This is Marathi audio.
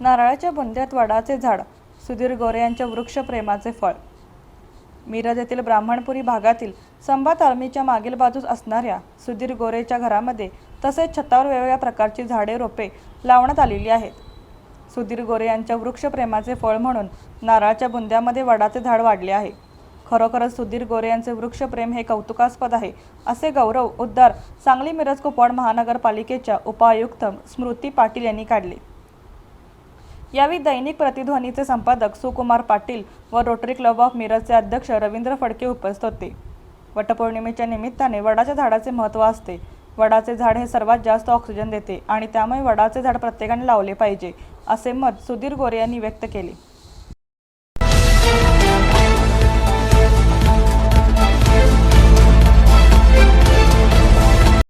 नारळाच्या बुंद्यात वडाचे झाड सुधीर गोरे यांच्या वृक्षप्रेमाचे फळ. मिरज येथील ब्राह्मणपुरी भागातील संभा तालमीच्या मागील बाजूस असणाऱ्या सुधीर गोरेच्या घरामध्ये तसेच छतावर वेगवेगळ्या प्रकारची झाडे रोपे लावण्यात आलेली आहेत. सुधीर गोरे यांच्या वृक्षप्रेमाचे फळ म्हणून नारळाच्या बुंद्यामध्ये वडाचे झाड वाढले आहे. खरोखरच सुधीर गोरे यांचे वृक्षप्रेम हे कौतुकास्पद आहे असे गौरव उद्गार सांगली मिरज कुपवाड महानगरपालिकेच्या उपायुक्त स्मृती पाटील यांनी काढले. यावेळी दैनिक प्रतिध्वनीचे संपादक सुकुमार पाटील व रोटरी क्लब ऑफ मिरजचे अध्यक्ष रवींद्र फडके उपस्थित होते. वटपौर्णिमेच्या निमित्ताने वडाच्या झाडाचे महत्त्व असते. वडाचे झाड हे सर्वात जास्त ऑक्सिजन देते आणि त्यामुळे वडाचे झाड प्रत्येकाने लावले पाहिजे असे मत सुधीर गोरे यांनी व्यक्त केले.